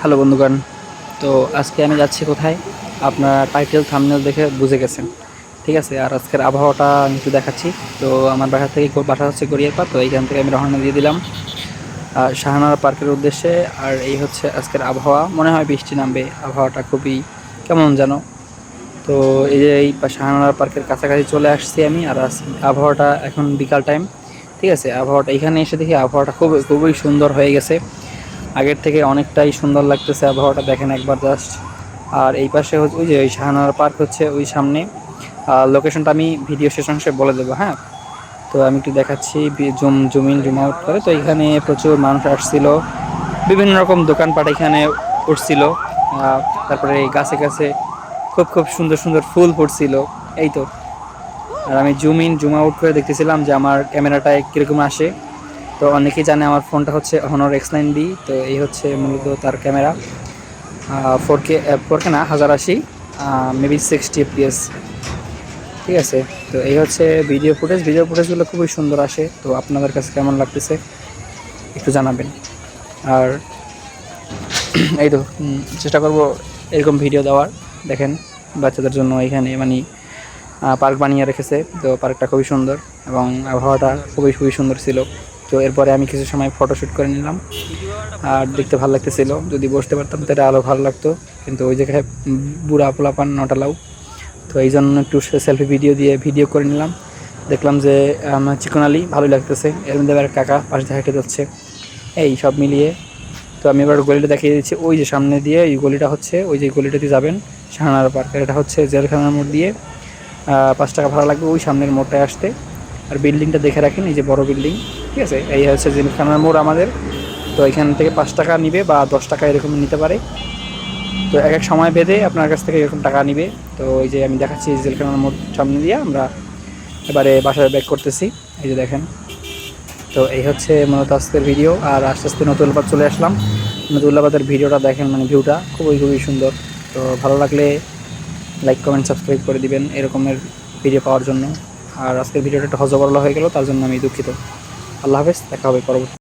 Hello বন্ধুগণ, তো আজকে আমি যাচ্ছি কোথায়? আপনারা টাইটেল থামনেল দেখে বুঝে গেছেন। ঠিক আছে, আর আজকের আবহাওয়াটা আমি একটু দেখাচ্ছি। তো আমার বাসা থেকে বাসা হচ্ছে গড়িয়ারপাড়, তো এইখান থেকে আমি রওনা দিয়ে দিলাম। আর শাহানারা পার্কের উদ্দেশ্যে, আর এই হচ্ছে আজকের আবহাওয়া। মনে হয় বৃষ্টি নামবে, আবহাওয়াটা খুবই কেমন যেন। তো এই যে এই শাহানারা পার্কের কাছাকাছি চলে আসছি আমি, আর আবহাওয়াটা এখন বিকাল টাইম ঠিক আছে, আবহাওয়াটা এখানে এসে দেখি আবহাওয়াটা খুবই খুবই সুন্দর হয়ে গেছে। আগের থেকে অনেকটাই সুন্দর লাগতেছে আবহাওয়াটা, দেখেন একবার জাস্ট আর এই পাশে হচ্ছে, ওই যে ওই শাহানারা পার্ক হচ্ছে ওই সামনে। লোকেশনটা আমি ভিডিও শেষ অংশে বলে দেবো হ্যাঁ? তো আমি একটু দেখাচ্ছি জুম জুমিন জুম আউট করে। তো এখানে প্রচুর মানুষ আসছিল, বিভিন্ন রকম দোকানপাট এখানে উঠছিল। তারপরে গাছে গাছে খুব খুব সুন্দর সুন্দর ফুল ফুটছিল। এই তো। আর আমি জুম ইন জুম আউট করে দেখতেছিলাম যে আমার ক্যামেরাটায় কীরকম আসে। তো অনেকেই জানে আমার ফোনটা হচ্ছে হনর এক্স নাইন বি তো এই হচ্ছে মূলত তার camera. Four K four K না, হাজার আশি মেবি সিক্সটি এফপিএস ঠিক আছে? তো এই হচ্ছে ভিডিও ফুটেজ ভিডিও ফুটেজগুলো খুবই সুন্দর আসে, তো আপনাদের কাছে কেমন লাগতেছে একটু জানাবেন। আর এই তো চেষ্টা করব এরকম ভিডিও দেওয়ার। দেখেন, বাচ্চাদের জন্য এখানে মানে পার্ক বানিয়ে রেখেছে, তো পার্কটা খুবই সুন্দর এবং আবহাওয়াটা খুবই খুবই সুন্দর ছিল। তো এরপরে আমি কিছু সময় ফটোশ্যুট করে নিলাম। আর দেখতে ভালো লাগতেছিল। যদি বসতে পারতাম তাহলে আরও ভালো লাগতো। কিন্তু ওই জায়গায় বুড়া পোলাপান নটালাও তো এই জন্য একটু সেলফি ভিডিও দিয়ে ভিডিও করে নিলাম। দেখলাম যে আমার চিকন আলী, ভালোই লাগতেছে। এর মধ্যে আবার কাকা পাশে হেঁটে যাচ্ছে। এই সব মিলিয়ে তো আমি এবার গলিটা দেখিয়ে দিচ্ছি। ওই যে সামনে দিয়ে এই গলিটা হচ্ছে, ওই যে গলিটা দিয়ে যাবেন, শাহানার পার্ক। এটা হচ্ছে জেলখানার মোড় দিয়ে পাঁচ টাকা ভাড়া লাগবে ওই সামনের মোড়টায় আসতে। আর বিল্ডিংটা দেখে রাখেন, এই যে বড় বিল্ডিং, ঠিক আছে? এই হচ্ছে জেলখানার মোড় আমাদের। তো এখান থেকে পাঁচ টাকা নিবে বা দশ টাকা এরকম নিতে পারে। তো এক এক সময় বেঁধে আপনার কাছ থেকে এরকম টাকা নিবে। তো এই যে আমি দেখাচ্ছি জেলখানার মোড় সামনে দিয়ে, আমরা এবারে বাসায় ব্যাক করতেছি। এই যে দেখেন। তো এই হচ্ছে মূলত আজকের ভিডিও আর আস্তে আস্তে নতুল্লাবাদ চলে আসলাম। নতুল্লাবাদের ভিডিওটা দেখেন মানে ভিউটা খুবই খুবই সুন্দর। তো ভালো লাগলে লাইক কমেন্ট সাবস্ক্রাইব করে দিবেন এরকমের ভিডিও পাওয়ার জন্য। আর আজকের ভিডিওটা একটু হজবরলা হয়ে গেল, তার জন্য আমি দুঃখিত। আল্লাহ হাফেজ, দেখা হবে পরবর্তী